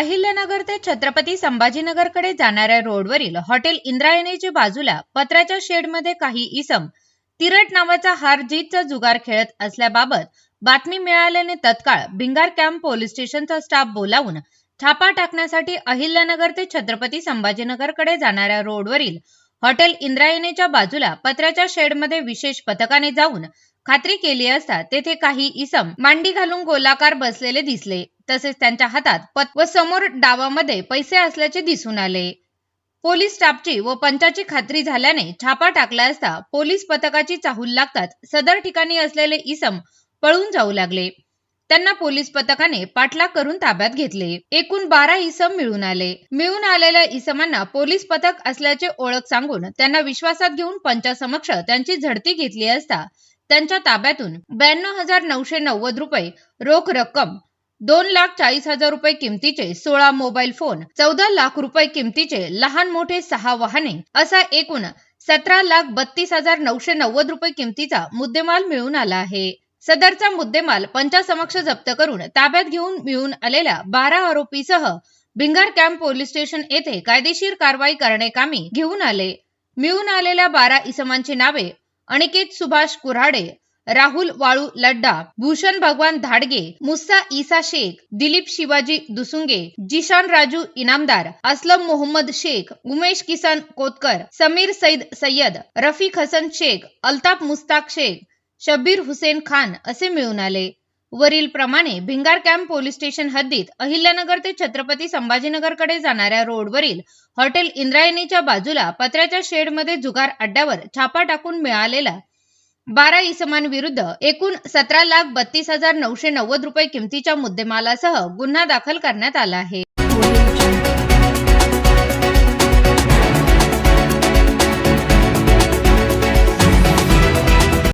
अहिल्यानगर ते छत्रपती संभाजीनगरकडे जाणाऱ्या रोडवरील हॉटेल इंद्रायणीच्या बाजूला पत्र्याच्या शेडमध्ये काही इसम तिरट नावाचा हार जीतचा जुगार खेळत असल्याबाबत बातमी मिळाल्याने तत्काळ भिंगार कॅम्प पोलीस स्टेशनचा स्टाफ बोलावून छापा टाकण्यासाठी अहिल्यानगर ते छत्रपती संभाजीनगरकडे जाणाऱ्या रोडवरील हॉटेल इंद्रायणीच्या बाजूला पत्र्याच्या शेडमध्ये विशेष पथकाने जाऊन खात्री केली असता तेथे काही इसम मांडी घालून गोलाकार बसलेले दिसले. तसेच त्यांच्या हातात पत व समोर डावामध्ये पैसे असल्याचे दिसून आले. पोलीस स्टाफची व पंचाची खात्री झाल्याने छापा टाकला असता पोलीस पथकाची चाहूल लागताच सदर ठिकाणी असलेले इसम पळून जाऊ लागले. त्यांना पोलीस पथकाने पाठलाग करून ताब्यात घेतले. एकूण बारा इसम मिळून आले. मिळून आलेल्या इसमांना पोलीस पथक असल्याचे ओळख सांगून त्यांना विश्वासात घेऊन पंचासमक्ष त्यांची झडती घेतली असता त्यांच्या ताब्यातून ब्याण्णव हजार नऊशे नव्वद रुपये रोख रक्कम दोन लाख चाळीस हजार रुपये किमतीचे सोळा मोबाईल फोन चौदा लाख रुपये किमतीचे लहान मोठे सहा वाहने असा एकूण सतरा लाख बत्तीस हजार नऊशे नव्वद रुपये किमतीचा मुद्देमाल मिळून आला आहे. सदरचा मुद्देमाल पंचासमक्ष जप्त करून ताब्यात घेऊन मिळून आलेल्या बारा आरोपीसह भिंगार कॅम्प पोलीस स्टेशन येथे कायदेशीर कारवाई करण्याकामी घेऊन आले. मिळून आलेल्या बारा इसमांची नावे अनिकेत सुभाष कुऱ्हाडे राहुल वाळू लड्डा भूषण भगवान धाडगे मुस्सा ईसा शेख दिलीप शिवाजी दुसुंगे जिशान राजू इनामदार असलम मोहम्मद शेख उमेश किसन कोतकर समीर सईद सय्यद रफीक हसन शेख अल्ताफ मुस्ताक शेख शब्बीर हुसेन खान असे मिळून आले. वरील प्रमाणे भिंगार कॅम्प पोलीस स्टेशन हद्दीत अहिल्यानगर ते छत्रपती संभाजीनगरकडे जाणाऱ्या रोडवरील हॉटेल इंद्रायणीच्या बाजूला पत्र्याच्या शेडमध्ये जुगार अड्ड्यावर छापा टाकून मिळालेला बारा इसमांविरुद्ध एकूण सतरा लाख बत्तीस हजार नऊशे नव्वद रुपये किमतीच्या मुद्देमालासह गुन्हा दाखल करण्यात आला आहे.